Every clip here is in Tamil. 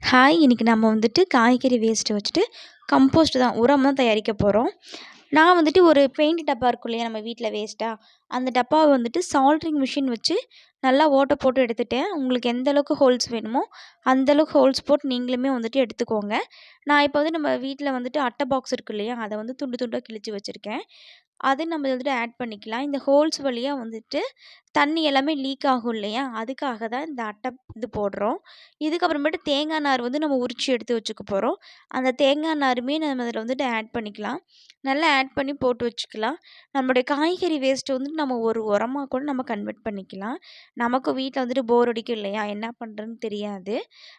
ஹாய் இன்றைக்கி நம்ம வந்துட்டு காய்கறி வேஸ்ட்டை வச்சுட்டு கம்போஸ்ட் தான் உரம் தான் தயாரிக்க போகிறோம் நான் வந்துட்டு ஒரு பெயிண்ட் டப்பா இருக்கும் இல்லையா நம்ம வீட்டில் வேஸ்ட்டாக அந்த டப்பாவை வந்துட்டு சால்ட்ரிங் மிஷின் வச்சு நல்லா ஓட்டை போட்டு எடுத்துட்டேன் உங்களுக்கு எந்த அளவுக்கு ஹோல்ஸ் வேணுமோ அந்தளவுக்கு ஹோல்ஸ் போட்டு நீங்களுமே வந்துட்டு எடுத்துக்கோங்க. நான் இப்போ வந்து நம்ம வீட்டில் வந்துட்டு அட்டை பாக்ஸ் இருக்கு இல்லையா அதை வந்து துண்டு துண்டாக கிழிச்சு வச்சுருக்கேன். அது நம்ம வந்துட்டு ஆட் பண்ணிக்கலாம். இந்த ஹோல்ஸ் வழியாக வந்துட்டு தண்ணி எல்லாமே லீக் ஆகும் இல்லையா அதுக்காக தான் இந்த அட்டை இது போடுறோம். இதுக்கப்புறமேட்டு தேங்காய் நார் வந்து நம்ம உரித்து எடுத்து வச்சுக்க போகிறோம் அந்த தேங்காய் நாருமே நம்ம அதில் வந்துட்டு ஆட் பண்ணிக்கலாம். நல்லா ஆட் பண்ணி போட்டு வச்சுக்கலாம். நம்மளுடைய காய்கறி வேஸ்ட்டு வந்துட்டு நம்ம ஒரு உரமாக கூட நம்ம கன்வெர்ட் பண்ணிக்கலாம். நமக்கும் வீட்டில் வந்துட்டு போர் அடிக்கும் இல்லையா? என்ன பண்ணுறதுன்னு தெரியாது.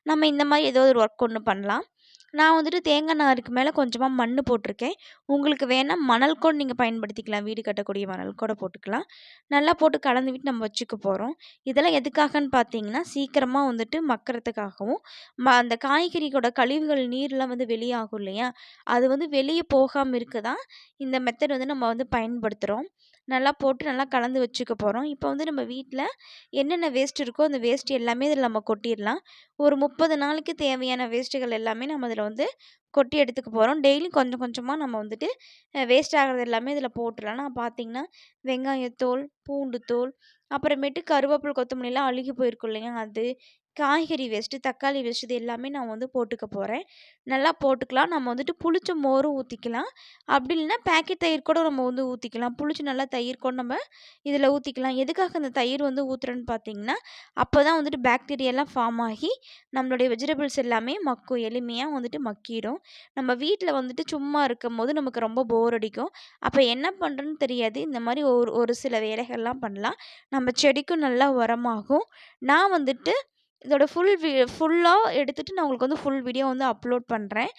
நம்ம இந்த மாதிரி ஏதோ ஒரு ஒர்க் ஒன்று பண்ணலாம். நான் வந்துட்டு தேங்காய் நாருக்கு மேலே கொஞ்சமாக மண் போட்டிருக்கேன். உங்களுக்கு வேணால் மணல் கூட நீங்கள் பயன்படுத்திக்கலாம். வீடு கட்டக்கூடிய மணல் கூட போட்டுக்கலாம். நல்லா போட்டு கலந்து விட்டு நம்ம வச்சுக்க போகிறோம் இதெல்லாம் எதுக்காகன்னு பார்த்தீங்கன்னா சீக்கிரமாக வந்துட்டு மக்கிறதுக்காகவும் ம அந்த காய்கறியோட கழிவுகள் நீர்லாம் வந்து வெளியாகும் இல்லையா? அது வந்து வெளியே போகாமல் இருக்க தான் இந்த மெத்தட் வந்து நம்ம வந்து பயன்படுத்துகிறோம் நல்லா போட்டு நல்லா கலந்து வச்சுக்க போகிறோம் இப்போ வந்து நம்ம வீட்டில் என்னென்ன வேஸ்ட் இருக்கோ அந்த வேஸ்ட் எல்லாமே இதில் நம்ம கொட்டிடலாம். ஒரு முப்பது நாளைக்கு தேவையான வேஸ்ட்டுகள் எல்லாமே நம்ம அதில் வந்து கொட்டி எடுத்துக்க போகிறோம் டெய்லியும் கொஞ்சம் கொஞ்சமாக நம்ம வந்துட்டு வேஸ்ட் ஆகிறது எல்லாமே இதில் போட்டுடலாம். நான் பார்த்தீங்கன்னா வெங்காயத்தோல் பூண்டு தோல் அப்புறமேட்டு கருவேப்பிலை கொத்தமல்லிலாம் அழுகி போயிருக்கும் இல்லையா? அது காய்கறி வேஸ்ட்டு தக்காளி வேஸ்ட்டு இது எல்லாமே நான் வந்து போட்டுக்க போகிறேன் நல்லா போட்டுக்கலாம். நம்ம வந்துட்டு புளிச்ச மோரும் ஊற்றிக்கலாம் அப்படி இல்லைன்னா பேக்கெட் தயிர் கூட நம்ம வந்து ஊற்றிக்கலாம் புளிச்சு நல்லா தயிர் கூட நம்ம இதில் ஊற்றிக்கலாம் எதுக்காக இந்த தயிர் வந்து ஊற்றுறேன்னு பார்த்தீங்கன்னா அப்போ தான் வந்துட்டு பேக்டீரியாலாம் ஃபார்ம் ஆகி நம்மளுடைய வெஜிடபிள்ஸ் எல்லாமே மக்கும் எளிமையாக வந்துட்டு மக்கிடும். நம்ம வீட்டில் வந்துட்டு சும்மா இருக்கும் போது நமக்கு ரொம்ப போர் அடிக்கும். அப்போ என்ன பண்ணுறதுன்னு தெரியாது. இந்த மாதிரி ஒரு ஒரு சில வேலைகள்லாம் பண்ணலாம். நம்ம செடிக்கும் நல்லா உரமாகும். நான் வந்துட்டு இதோட ஃபுல் வி ஃபுல்லாக எடுத்துகிட்டு நான் உங்களுக்கு வந்து ஃபுல் வீடியோ வந்து அப்லோட் பண்ணுறேன்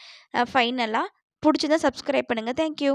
ஃபைனலாக பிடிச்சிருந்தா சப்ஸ்கிரைப் பண்ணுங்கள் தேங்க்யூ